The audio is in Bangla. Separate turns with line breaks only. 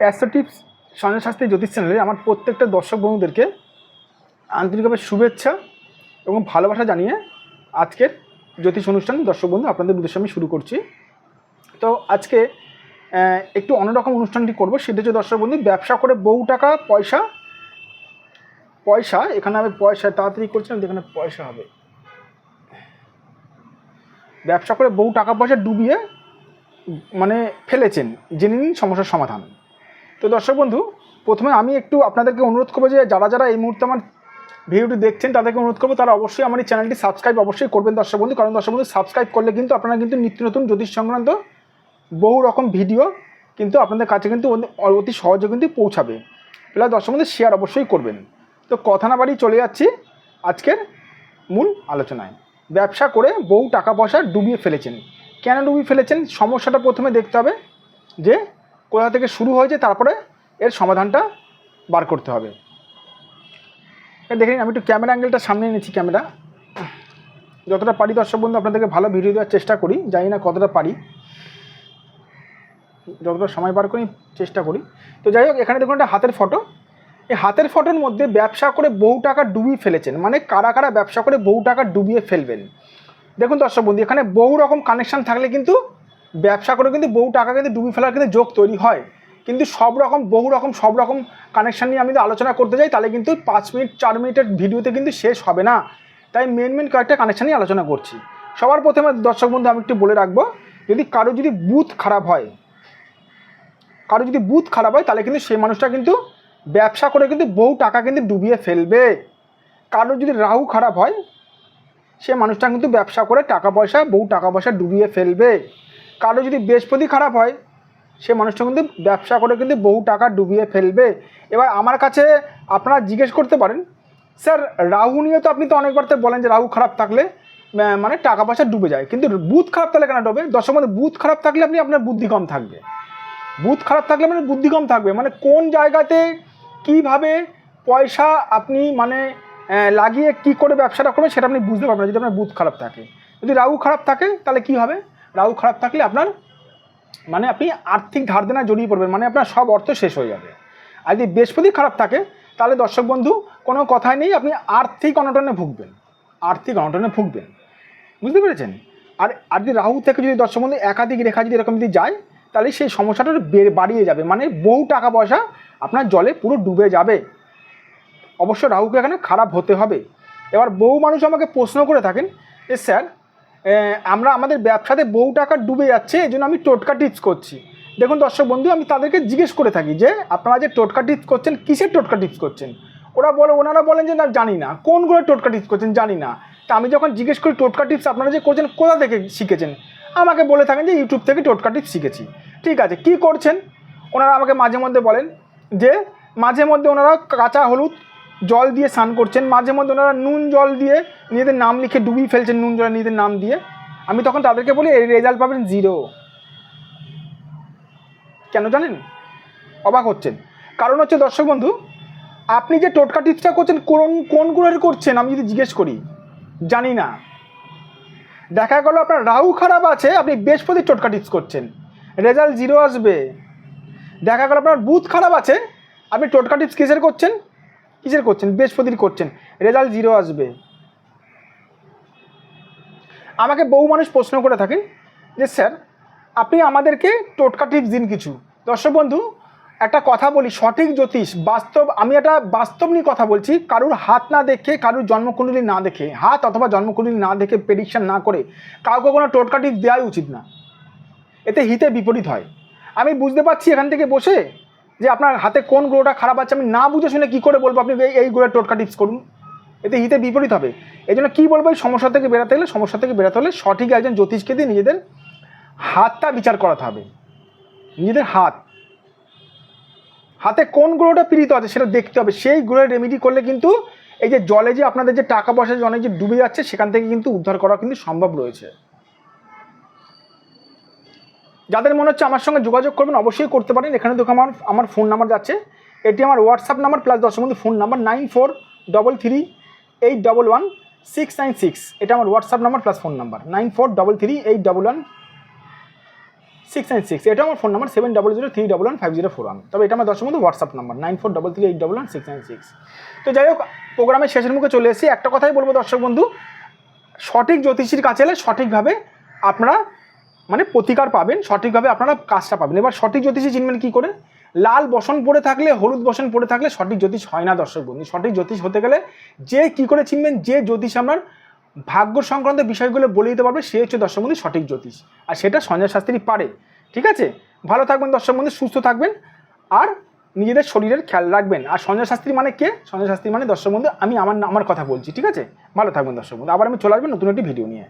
অ্যাস্ট্রো টিপস সঞ্জয় শাস্ত্রী জ্যোতিষ চ্যানেলে আমার প্রত্যেকটা দর্শক বন্ধুদেরকে আন্তরিকভাবে শুভেচ্ছা এবং ভালোবাসা জানিয়ে আজকের জ্যোতিষ অনুষ্ঠান দর্শক বন্ধু আপনাদের উদ্দেশ্যে আমি শুরু করছি। তো আজকে একটু অন্যরকম অনুষ্ঠানটি করব। সেটা হচ্ছে দর্শক বন্ধু, ব্যবসা করে বহু টাকা, পয়সা পয়সা, এখানে আমি পয়সা, তাড়াতাড়ি করছি না এখানে পয়সা হবে। ব্যবসা করে বহু টাকা, পয়সা ডুবিয়ে মানে ফেলেছেন। জেনে নিন সমস্যার সমাধান। তো দর্শক বন্ধু, প্রথমে আমি একটু আপনাদেরকে অনুরোধ করব যে যারা যারা এই মুহূর্তে আমার ভিডিওটি দেখছেন, তাদেরকে অনুরোধ করব তারা অবশ্যই আমার এই চ্যানেলটি সাবস্ক্রাইব অবশ্যই করবেন দর্শক বন্ধু। কারণ দর্শক বন্ধু, সাবস্ক্রাইব করলে কিন্তু আপনারা কিন্তু নিত্য নতুন জ্যোতিষ সংক্রান্ত বহু রকম ভিডিও কিন্তু আপনাদের কাছে কিন্তু অতি- সহজে কিন্তু পৌঁছাবে। প্লাস দর্শক বন্ধু শেয়ার অবশ্যই করবেন। তো কথা না বাড়ি চলে যাচ্ছি আজকের মূল আলোচনায়। ব্যবসা করে বহু টাকা পয়সা ডুবিয়ে ফেলেছেন। কেন ডুবিয়ে ফেলেছেন? সমস্যাটা প্রথমে দেখতে হবে যে কোথা থেকে শুরু হয়েছে তারপরে এর সমাধানটা বার করতে হবে। দেখে নিন, আমি একটু ক্যামেরা অ্যাঙ্গেলটা সামনে এনেছি ক্যামেরা যতটা পারি দর্শক বন্ধু আপনাদেরকে ভালো ভিডিও দেওয়ার চেষ্টা করি জানি না কতটা পারি। যতটা সময় বার করি চেষ্টা করি। তো যাই হোক এখানে দেখুন একটা হাতের ফটো এই হাতের ফটোর মধ্যে ব্যবসা করে বহু টাকা ডুবিয়ে ফেলেছেন। মানে কারা কারা ব্যবসা করে বহু টাকা ডুবিয়ে ফেলবেন। দেখুন দর্শক বন্ধু এখানে বহু রকম কানেকশান থাকলে কিন্তু ব্যবসা করে কিন্তু বহু টাকা কিন্তু ডুবিয়ে ফেলার কিন্তু যোগ তৈরি হয়। কিন্তু সব রকম, বহু রকম, সব রকম কানেকশন নিয়ে আমি আলোচনা করতে যাই, তাহলে কিন্তু পাঁচ মিনিট, চার মিনিটের ভিডিওতে কিন্তু শেষ হবে না। তাই মেন মেন কয়েকটা কানেকশন নিয়ে আলোচনা করছি। সবার প্রথমে দর্শক বন্ধু, আমি একটু বলে রাখব, যদি কারও যদি বুথ খারাপ হয়, কারও যদি বুথ খারাপ হয়, তাহলে কিন্তু সেই মানুষটা কিন্তু ব্যবসা করে কিন্তু বহু টাকা কিন্তু ডুবিয়ে ফেলবে। কারও যদি রাহু খারাপ হয়, সে মানুষটা কিন্তু ব্যবসা করে টাকা পয়সা, বহু টাকা পয়সা ডুবিয়ে ফেলবে। কারও যদি বৃহস্পতি খারাপ হয়, সে মানুষটা কিন্তু ব্যবসা করে কিন্তু বহু টাকা ডুবিয়ে ফেলবে। এবার আমার কাছে আপনারা জিজ্ঞেস করতে পারেন, স্যার রাহু নিয়ে তো আপনি তো অনেকবার তো বলেন যে রাহু খারাপ থাকলে মানে টাকা পয়সা ডুবে যায়। কিন্তু বুথ খারাপ থাকলে কেন ডুবে? দশের মধ্যে বুথ খারাপ থাকলে আপনি আপনার বুদ্ধি কম থাকবে। বুথ খারাপ থাকলে মানে বুদ্ধি কম থাকবে। মানে কোন জায়গাতে কীভাবে পয়সা আপনি মানে লাগিয়ে কি করে ব্যবসাটা করবেন সেটা আপনি বুঝতে পারবেন যদি আপনার বুথ খারাপ থাকে। যদি রাহু খারাপ থাকে, তাহলে কি হবে? রাহু খারাপ থাকলে আপনার মানে আপনি আর্থিক ধার দেনা জড়িয়ে পড়বেন মানে আপনার সব অর্থ শেষ হয়ে যাবে। আর যদি বৃহস্পতি খারাপ থাকে, তাহলে দর্শক বন্ধু, কোনো কথাই নেই, আপনি আর্থিক অনটনে ভুগবেন। আর্থিক অনটনে ভুগবেন। বুঝতে পেরেছেন? আর আর যদি রাহু থেকে যদি দর্শক বন্ধু, একাধিক রেখা যদি এরকম যদি যায়, তাহলে সেই সমস্যাটা বেড়ে- বাড়িয়ে যাবে। মানে বহু টাকা পয়সা আপনার জলে পুরো ডুবে যাবে। অবশ্য রাহুকে এখানে খারাপ হতে হবে। এবার বহু মানুষ আমাকে প্রশ্ন করে থাকেন, যে স্যার আমরা আমাদের ব্যবসাতে বহু টাকা ডুবে যাচ্ছে, এই জন্য আমি টোটকা টিপস করছি। দেখুন দর্শক বন্ধু, আমি তাদেরকে জিজ্ঞেস করে থাকি যে, আপনারা যে টোটকা টিপস করছেন, কিসের টোটকা টিপস করছেন? ওরা বলে, ওনারা বলেন যে, না, জানি না। কোন করে টোটকা টিপস করছেন, জানি না। তা আমি যখন জিজ্ঞেস করি, টোটকা টিপস আপনারা যে করছেন, কোথা থেকে শিখেছেন? আমাকে বলে থাকেন যে, ইউটিউব থেকে টোটকা টিপস শিখেছি। ঠিক আছে, কি করছেন? ওনারা আমাকে মাঝে মধ্যে বলেন যে, মাঝে মধ্যে ওনারা কাঁচা হলুদ জল দিয়ে স্নান করছেন। মাঝে মধ্যে ওনারা নুন জল দিয়ে নিজেদের নাম লিখে ডুবিয়ে ফেলছেন, নুন জলে নিজেদের নাম দিয়ে। আমি তখন তাদেরকে বলি, এই রেজাল্ট পাবেন জিরো কেন জানেন? অবাক হচ্ছেন। কারণ হচ্ছে, দর্শক বন্ধু, আপনি যে টোটকা টিপসটা করছেন, কোন কোন গ্রহের করছেন, আমি যদি জিজ্ঞেস করি, জানি না। দেখা গেল আপনার রাহু খারাপ আছে, আপনি বৃহস্পতির টোটকা টিপস করছেন। রেজাল্ট জিরো আসবে। দেখা গেল আপনার বুথ খারাপ আছে, আপনি টোটকা টিপস কিসের করছেন? কিসের করছেন? বৃহস্পতির করছেন। রেজাল্ট জিরো আসবে। আমাকে বহু মানুষ প্রশ্ন করে থাকেন যে, স্যার, আপনি আমাদেরকে টোটকা টিপস দিন কিছু। দর্শক বন্ধু, একটা কথা বলি, সঠিক জ্যোতিষ, বাস্তব, আমি একটা বাস্তব নিয়ে কথা বলছি, কারুর হাত না দেখে, কারুর জন্মকুণ্ডলী না দেখে, হাত অথবা জন্মকুণ্ডলী না দেখে প্রেডিকশান না করে, কাউকে কোনো টোটকা টিপস দেওয়াই উচিত না। এতে হিতে বিপরীত হয়। আমি বুঝতে পারছি এখান থেকে বসে যে আপনার হাতে কোন গ্রহটা খারাপ আছে আমি না বুঝে শুনে কী করে বলব? আপনি এই- গ্রহের টোটকা টিপস করুন। এতে হিতে বিপরীত হবে। এই জন্য কী বলব, এই সমস্যা থেকে বেরাতে হলে, সমস্যা থেকে বেরাতে হলে সঠিক একজন জ্যোতিষকে দিয়ে নিজেদের হাতটা বিচার করাতে হবে। নিজেদের হাত। হাতে কোন গ্রহটা পীড়িত আছে সেটা দেখতে হবে। সেই গ্রহের রেমিডি করলে কিন্তু এই যে জলে যে আপনাদের যে টাকা পয়সা যে অনেক যে ডুবে যাচ্ছে, সেখান থেকে কিন্তু উদ্ধার করা কিন্তু সম্ভব রয়েছে। যাদের মনে হচ্ছে আমার সঙ্গে যোগাযোগ করবেন, অবশ্যই করতে পারেন। এখানে দেখো আমার আমার ফোন নাম্বার যাচ্ছে। এটি আমার হোয়াটসঅ্যাপ নাম্বার প্লাস দশের মধ্যে phone number nine four double three eight double one six nine six এটা আমার WhatsApp number plus phone number nine four double three eight double one six nine six এটা আমার phone number seven double zero three double one five zero four one তবে এটা আমার দর্শক বন্ধু WhatsApp number nine four double three eight double one six nine six তো যাই হোক প্রোগ্রামের শেষের মুখে চলে এসেছি। একটা কথাই বলব দর্শক বন্ধু, সঠিক জ্যোতিষীর কাছে এলে সঠিকভাবে আপনারা মানে প্রতিকার পাবেন, সঠিকভাবে আপনারা কাজটা পাবেন। এবার সঠিক জ্যোতিষী চিনবেন কী করে? লাল বসন পড়ে থাকলে, হলুদ বসন পড়ে থাকলে সঠিক জ্যোতিষ হয় না দর্শক বন্ধু। সঠিক জ্যোতিষ হতে গেলে যে কী করে চিনবেন, যে জ্যোতিষ আপনার ভাগ্য সংক্রান্ত বিষয়গুলো বলে দিতে পারবে, সে হচ্ছে দর্শক বন্ধু সঠিক জ্যোতিষ। আর সেটা সঞ্জয় শাস্ত্রী পারে। ঠিক আছে? ভালো থাকবেন দর্শক বন্ধু, সুস্থ থাকবেন আর নিজেদের শরীরের খেয়াল রাখবেন। আর সঞ্জয় শাস্ত্রী মানে কে? সঞ্জয় শাস্ত্রী মানে দর্শক বন্ধু, আমি আমার আমার কথা বলছি, ঠিক আছে? ভালো থাকবেন দর্শক বন্ধু। আবার আমি চলে আসবেন নতুন একটি ভিডিও নিয়ে।